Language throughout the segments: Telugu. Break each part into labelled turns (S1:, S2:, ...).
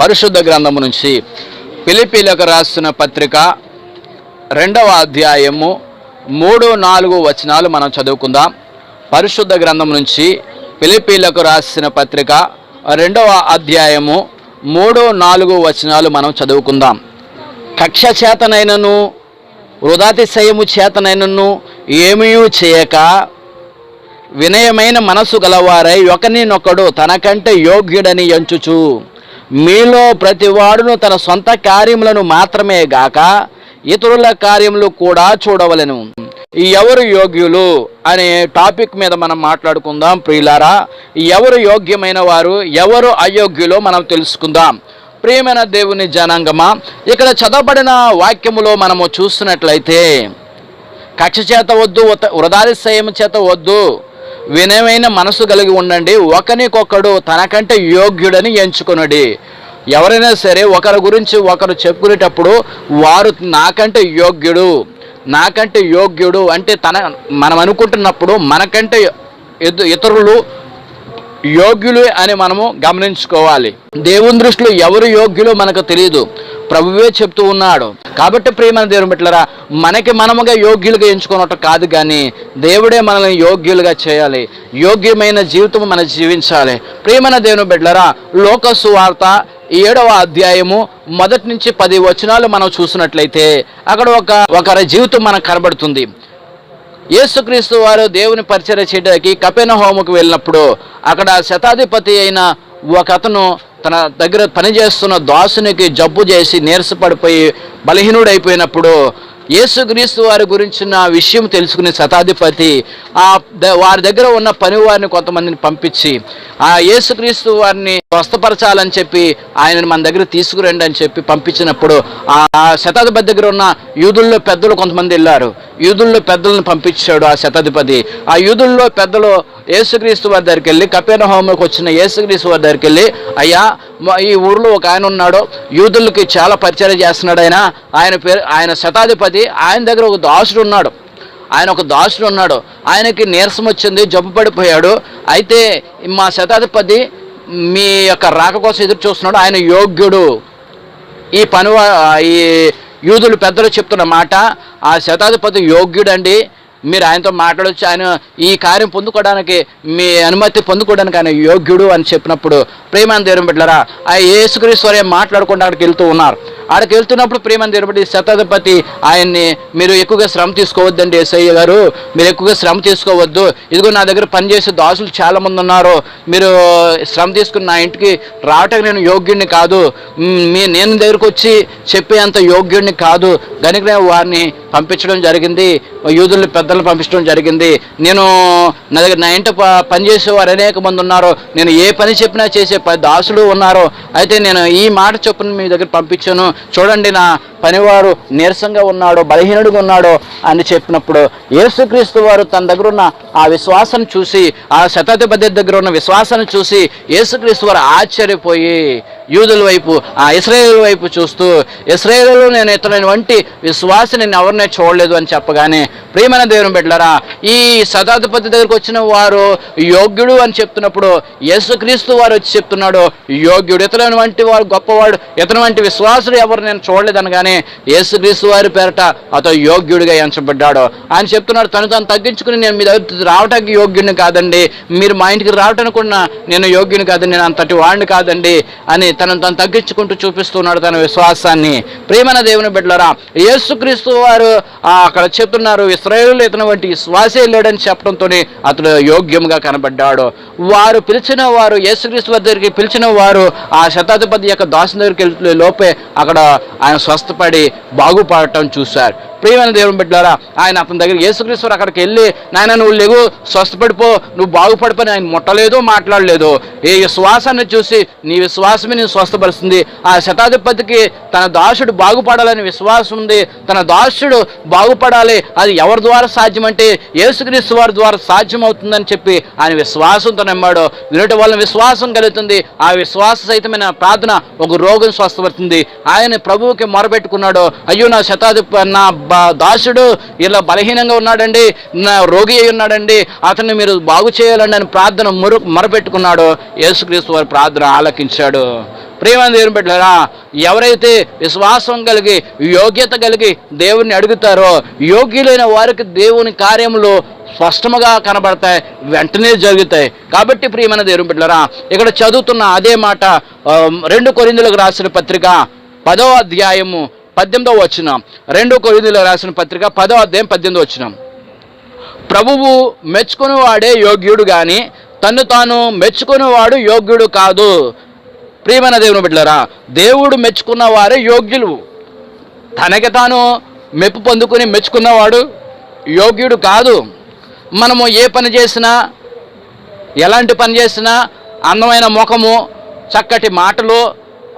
S1: పరిశుద్ధ గ్రంథము నుంచి పిలిపిలకు రాసిన పత్రిక రెండవ అధ్యాయము మూడు నాలుగు వచనాలు మనం చదువుకుందాం. పరిశుద్ధ గ్రంథం నుంచి పిలిపిలకు రాసిన పత్రిక రెండవ అధ్యాయము మూడు నాలుగు వచనాలు మనం చదువుకుందాం. కక్ష చేతనైనను వృధాతిశయము చేతనైనను ఏమీ చేయక వినయమైన మనసు గలవారై ఒకరినొకడు తనకంటే యోగ్యుడని ఎంచుచు. మీలో ప్రతివాడును తన సొంత కార్యములను మాత్రమే గాక ఇతరుల కార్యములు కూడా చూడవలెను. ఈ ఎవరు యోగ్యులు అనే టాపిక్ మీద మనం మాట్లాడుకుందాం ప్రియులారా. ఎవరు యోగ్యమైన వారు ఎవరు అయోగ్యులో మనం తెలుసుకుందాం. ప్రియమైన దేవుని జనాంగమా ఇక్కడ చదవబడిన వాక్యములో మనము చూస్తున్నట్లయితే కక్ష చేత వద్దు ఉత- వృధాతిశయం చేత వద్దు వినయమైన మనసు కలిగి ఉండండి. ఒకరికొకడు తనకంటే యోగ్యుడని ఎంచుకునడి. ఎవరైనా సరే ఒకరి గురించి ఒకరు చెప్పుకునేటప్పుడు వారు నాకంటే యోగ్యుడు నాకంటే యోగ్యుడు అంటే తన మనం అనుకుంటున్నప్పుడు మనకంటే ఇతరులు యోగ్యులు అని మనము గమనించుకోవాలి. దేవుని దృష్టిలో ఎవరు యోగ్యులో మనకు తెలియదు ప్రభువే చెప్తూ ఉన్నాడు. కాబట్టి ప్రియమైన దేవుని బిట్లరా మనకి మనముగా యోగ్యులుగా ఎంచుకున్నట్టు కాదు కానీ దేవుడే మనల్ని యోగ్యులుగా చేయాలి. యోగ్యమైన జీవితం మనం జీవించాలి. ప్రియమైన దేవుని బిడ్డలరా లోకసు వార్త ఏడవ అధ్యాయము మొదటి నుంచి పది వచనాలు మనం చూసినట్లయితే అక్కడ ఒక ఒకరి జీవితం మనకు కనబడుతుంది. యేసుక్రీస్తు వారు దేవుని పరిచయం చేయడానికి కపెన హోముకు వెళ్ళినప్పుడు అక్కడ శతాధిపతి అయిన ఒక అతను తన దగ్గర పనిచేస్తున్న దాసునికి జబ్బు చేసి నీరసపడిపోయి బలహీనుడైపోయినప్పుడు యేసుక్రీస్తు వారి గురించిన విషయం తెలుసుకునే శతాధిపతి ఆ ద- వారి దగ్గర ఉన్న పని వారిని కొంతమందిని పంపించి ఆ యేసుక్రీస్తు వారిని స్వస్థపరచాలని చెప్పి ఆయనను మన దగ్గర తీసుకురండి అని చెప్పి పంపించినప్పుడు ఆ శతాధిపతి దగ్గర ఉన్న యూదుల్లో పెద్దలు కొంతమంది వెళ్ళారు. యూదుల్లో పెద్దలను పంపించాడు ఆ శతాధిపతి. ఆ యూదుల్లో పెద్దలు యేసుక్రీస్తు వారి దగ్గరికి వెళ్ళి కపేన హోమకు వచ్చిన యేసుక్రీస్తు వారి దగ్గరికి వెళ్ళి అయ్యా ఈ ఊర్లో ఒక ఆయన ఉన్నాడు. యూదులకి చాలా పరిచయం చేస్తున్నాడు ఆయన. ఆయన పేరు ఆయన శతాధిపతి. ఆయన దగ్గర ఒక దాసుడు ఉన్నాడు. ఆయన ఒక దాసుడు ఉన్నాడు. ఆయనకి నీరసం వచ్చింది జబ్బు పడిపోయాడు. అయితే మా శతాధిపతి మీ యొక్క రాక కోసం ఎదురు చూస్తున్నాడు. ఆయన యోగ్యుడు. ఈ పని ఈ యూదులు పెద్దలు చెప్తున్న మాట ఆ శతాధిపతి యోగ్యుడండి. మీరు ఆయనతో మాట్లాడొచ్చు ఆయన ఈ కార్యం పొందుకోవడానికి మీ అనుమతి పొందుకోవడానికి ఆయన యోగ్యుడు అని చెప్పినప్పుడు ప్రేమాన్ని దేవుని పెట్టారా ఆ యేసుక్రీశ్వరే మాట్లాడుకుంటూ అక్కడికి వెళ్తూ ఉన్నారు. అక్కడికి వెళ్తున్నప్పుడు ప్రేమని దేవుడి శతాధిపతి ఆయన్ని మీరు ఎక్కువగా శ్రమ తీసుకోవద్దండి ఎస్ఐ గారు. మీరు ఎక్కువగా శ్రమ తీసుకోవద్దు. ఇదిగో నా దగ్గర పనిచేసే దాసులు చాలామంది ఉన్నారు. మీరు శ్రమ తీసుకుని నా ఇంటికి రావటానికి నేను యోగ్యుడిని కాదు. మీ నేను దగ్గరకు వచ్చి చెప్పే అంత యోగ్యుడిని కాదు. కనుక వారిని పంపించడం జరిగింది. యూదుల్ని పెద్దలు పంపించడం జరిగింది. నేను నా దగ్గర నా ఇంట ప- పనిచేసే వారు అనేక మంది ఉన్నారు. నేను ఏ పని చెప్పినా చేసే దాసులు ఉన్నారు. అయితే నేను ఈ మాట చొప్పున మీ దగ్గర పంపించాను. చూడండి నా పనివారు నీరసంగా ఉన్నాడో బలహీనుడిగా ఉన్నాడో అని చెప్పినప్పుడు యేసుక్రీస్తు వారు తన దగ్గర ఉన్న ఆ విశ్వాసం చూసి ఆ శతాధిపతి దగ్గర ఉన్న విశ్వాసాన్ని చూసి యేసుక్రీస్తు వారు ఆశ్చర్యపోయి యూదుల వైపు ఆ ఇస్రాయేల్ వైపు చూస్తూ ఇస్రాయేల్లో నేను ఇతని వంటి విశ్వాసం నేను ఎవరినే చూడలేదు అని చెప్పగానే ప్రియమైన దేవుని బిడ్డలరా ఈ శతాధిపతి దగ్గరికి వచ్చిన వారు యోగ్యుడు అని చెప్తున్నప్పుడు యేసుక్రీస్తు వారు వచ్చి చెప్తున్నాడు యోగ్యుడు ఇతను వంటి వారు గొప్పవాడు ఇతని వంటి విశ్వాసుడు ఎవరు నేను చూడలేదు అనగానే యేసుక్రీస్తు వారి పేరట అతను యోగ్యుడిగా ఎంచబడ్డాడు. ఆయన చెప్తున్నాడు తను తను తగ్గించుకుని నేను మీ దగ్గర రావటానికి యోగ్యుడిని కాదండి మీరు మా ఇంటికి రావటానికి కూడా నేను యోగ్యుని కాదండి నేను అంతటి వాడిని కాదండి అని తను తను తగ్గించుకుంటూ చూపిస్తున్నాడు తన విశ్వాసాన్ని. ప్రేమన దేవుని బిడ్డలరా యేసుక్రీస్తు వారు అక్కడ చెప్తున్నారు ఇస్రాయేలు ఇతను వంటి విశ్వాస లేడని చెప్పడంతో అతడు యోగ్యంగా కనబడ్డాడు. వారు పిలిచిన వారు యేసుక్రీస్తు దగ్గరికి పిలిచిన వారు ఆ శతాధిపతి యొక్క దాసుని దగ్గరికి వెళ్ళే లోపే అక్కడ ఆయన స్వస్థపడి బాగుపడటం చూశారు. ప్రియమైన దేవుని బిడ్డారా ఆయన అతని దగ్గర యేసుక్రీశ్వరు అక్కడికి వెళ్ళి నాయన నువ్వు లేవు స్వస్థపడిపో నువ్వు బాగుపడిపోయి ఆయన ముట్టలేదు మాట్లాడలేదు. ఈ విశ్వాసాన్ని చూసి నీ విశ్వాసమే నేను స్వస్థపరుస్తుంది. ఆ శతాధిపతికి తన దాసుడు బాగుపడాలని విశ్వాసం ఉంది. తన దాసుడు బాగుపడాలి అది ఎవరి ద్వారా సాధ్యమంటే యేసుక్రీస్తు వారి ద్వారా సాధ్యమవుతుందని చెప్పి ఆయన విశ్వాసంతో నమ్మాడు. వినటి వల్ల విశ్వాసం కలుగుతుంది. ఆ విశ్వాస సహితమైన ప్రార్థన ఒక రోగం స్వస్థపడుతుంది ఆయన ప్రభువుకి మొరబెట్టుకున్నాడు అయ్యో నా శతాధిప నా దాసుడు ఇలా బలహీనంగా ఉన్నాడండి నా రోగి అయి ఉన్నాడండి అతన్ని మీరు బాగు చేయాలండి అని ప్రార్థన మొరు మొరపెట్టుకున్నాడో. యేసుక్రీస్తు వారి ప్రార్థన ఆలకించాడు. ప్రేమ దేవుని పెట్టారా ఎవరైతే విశ్వాసం కలిగి యోగ్యత కలిగి దేవుని అడుగుతారో యోగ్యులైన వారికి దేవుని కార్యములు స్పష్టముగా కనబడతాయి వెంటనే జరుగుతాయి. కాబట్టి ప్రియమైన దేవుని పెట్టారా ఇక్కడ చదువుతున్న అదే మాట రెండు కొరిందులకు రాసిన పత్రిక పదో అధ్యాయము పద్దెనిమిదో వచ్చిన రెండు కొరిందులో రాసిన పత్రిక పదో అధ్యాయం పద్దెనిమిదో వచ్చినాం ప్రభువు మెచ్చుకునేవాడే యోగ్యుడు కానీ తను తాను మెచ్చుకునేవాడు యోగ్యుడు కాదు. ప్రియమైన దేవుని బిడ్డలారా దేవుడు మెచ్చుకున్న వారే యోగ్యులు. తనకి తాను మెప్పు పొందుకుని మెచ్చుకున్నవాడు యోగ్యుడు కాదు. మనము ఏ పని చేసినా ఎలాంటి పని చేసినా అందమైన ముఖము చక్కటి మాటలు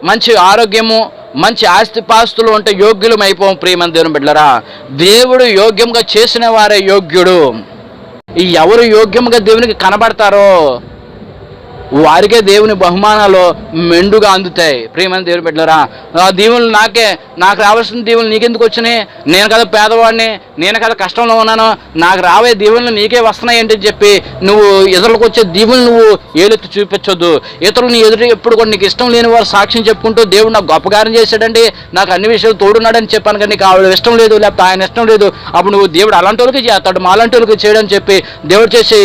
S1: మంచి ఆరోగ్యము మంచి ఆస్తిపాస్తులు ఉంటే యోగ్యులం అయిపోం ప్రియమైన దేవుని బిడ్డరా దేవుడు యోగ్యంగా చేసిన వారే యోగ్యుడు. ఈ ఎవరు యోగ్యంగా దేవునికి కనబడతారో వారికే దేవుని బహుమానాలు మెండుగా అందుతాయి. ప్రియమైన దేవుని బిడ్డలరా ఆ దీవులు నాకే నాకు రావాల్సిన దీవులు నీకెందుకు వచ్చినాయి? నేను కదా పేదవాడిని నేను కదా కష్టంలో ఉన్నాను నాకు రావే దీవులు నీకే వస్తున్నాయి ఏంటి చెప్పి నువ్వు ఇతరులకు వచ్చే దీవులు నువ్వు ఏలెత్తి చూపించొద్దు. ఇతరులు నీ ఎదురు ఎప్పుడు కూడా నీకు ఇష్టం లేని వారు సాక్ష్యం చెప్పుకుంటూ దేవుడు నాకు గొప్పకారం చేశాడండి నాకు అన్ని విషయాలు తోడున్నాడని చెప్పాను కానీ నీకు ఆవిడ ఇష్టం లేదు లేకపోతే ఆయన ఇష్టం లేదు. అప్పుడు నువ్వు దేవుడు అలాంటి వాళ్ళకి చేస్తాడు మాలాంటి వాళ్ళకి చేయడం చెప్పి దేవుడు చేసే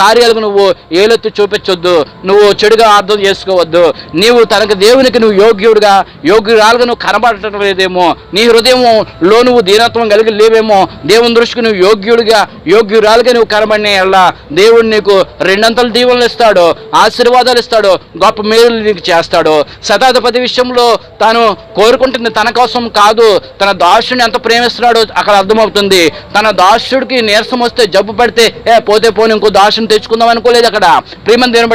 S1: కార్యాలకు నువ్వు ఏలెత్తి చూపించొద్దు. నువ్వు చెడుగా అర్థం చేసుకోవద్దు. నీవు తనకు దేవునికి నువ్వు యోగ్యుడుగా యోగ్యురాలుగా నువ్వు కనబడటం లేదేమో. నీ హృదయంలో నువ్వు దీనత్వం కలిగి లేవేమో. దేవుని దృష్టికి నువ్వు యోగ్యుడిగా యోగ్యురాలుగా నువ్వు కనబడిన ఎలా దేవుడు నీకు రెండంతల దీవెనలు ఇస్తాడు ఆశీర్వాదాలు ఇస్తాడు గొప్ప మేలు నీకు చేస్తాడు. శతాధిపతి విషయంలో తాను కోరుకుంటుంది తన కోసం కాదు. తన దాసుని ఎంత ప్రేమిస్తున్నాడో అక్కడ అర్థమవుతుంది. తన దాసుడికి నీరసం వస్తే జబ్బు పడితే ఏ పోతే పోని ఇంకో దాసుని తెచ్చుకుందాం అనుకోలేదు అక్కడ. ప్రేమను దేని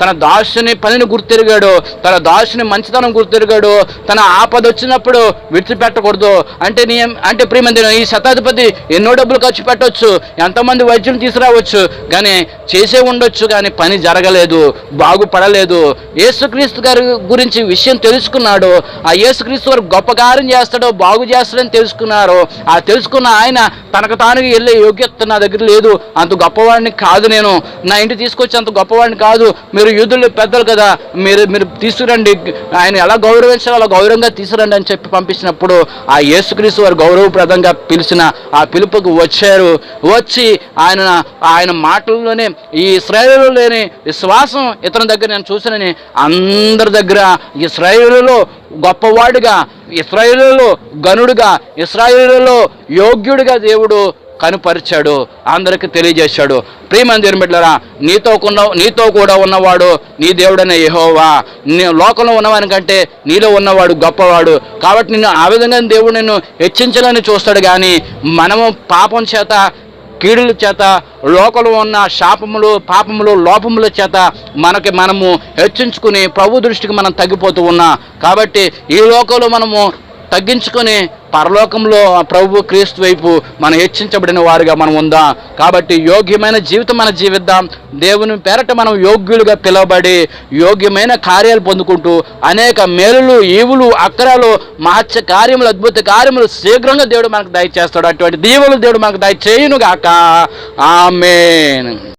S1: తన దాసుని పనిని గుర్తెరిగాడు తన దాసుని మంచితనం గుర్తెరిగాడు తన ఆపద వచ్చినప్పుడు విడిచిపెట్టకూడదు. అంటే నీ అంటే ప్రియమంది ఈ శతాధిపతి ఎన్నో డబ్బులు ఖర్చు పెట్టవచ్చు ఎంతమంది వైద్యులు తీసుకురావచ్చు కానీ చేసే ఉండొచ్చు కానీ పని జరగలేదు బాగుపడలేదు. యేసుక్రీస్తు గారి గురించి విషయం తెలుసుకున్నాడు. ఆ యేసుక్రీస్తు వారు గొప్ప కార్యం చేస్తాడో బాగు చేస్తాడని తెలుసుకున్నారు. ఆ తెలుసుకున్న ఆయన తనకు తాను వెళ్ళే యోగ్యత నా దగ్గర లేదు అంత గొప్పవాడిని కాదు నేను. నా ఇంటి తీసుకొచ్చి అంత గొప్పవాడిని కాదు మీరు యూదులు పెద్దలు కదా మీరు మీరు తీసుకురండి. ఆయన ఎలా గౌరవించాలో అలా గౌరవంగా తీసుకురండి అని చెప్పి పంపించినప్పుడు ఆ యేసుక్రీస్తు వారు గౌరవప్రదంగా పిలిచిన ఆ పిలుపుకు వచ్చారు. వచ్చి ఆయన ఆయన మాటల్లోనే ఈ ఇస్రాయేలులోని విశ్వాసం ఇతని దగ్గర నేను చూసినని అందరి దగ్గర ఇస్రాయేలులో గొప్పవాడుగా ఇస్రాయేలులో గనుడుగా ఇస్రాయేలులో యోగ్యుడిగా దేవుడు కనుపరిచాడు అందరికి తెలియజేశాడు. ప్రియమందిరం దేవుని నీతో ఉన్న నీతో కూడా ఉన్నవాడు నీ దేవుడనే యహోవా. నీ లోకంలో ఉన్నవాని కంటే నీలో ఉన్నవాడు గొప్పవాడు. కాబట్టి నిన్ను ఆ విధంగా దేవుడు నిన్ను హెచ్చించాలని చూస్తాడు కానీ మనము పాపం చేత కీడుల చేత లోకంలో ఉన్న శాపములు పాపములు లోపముల చేత మనకి మనము హెచ్చించుకుని ప్రభు దృష్టికి మనం తగ్గిపోతూ ఉన్నాం. కాబట్టి ఈ లోకంలో మనము తగ్గించుకొని పరలోకంలో ప్రభు క్రీస్తు వైపు మనం హెచ్చించబడిన వారుగా మనం ఉందాం. కాబట్టి యోగ్యమైన జీవితం మనం జీవిద్దాం. దేవుని పేరట మనం యోగ్యులుగా పిలువబడి యోగ్యమైన కార్యాలు పొందుకుంటూ అనేక మేలులు ఈవులు అక్కరాలు మహత్య కార్యములు అద్భుత కార్యములు శీఘ్రంగా దేవుడు మనకు దయచేస్తాడు. అటువంటి దీవులు దేవుడు మనకు దయచేయునుగాక. ఆమెన్.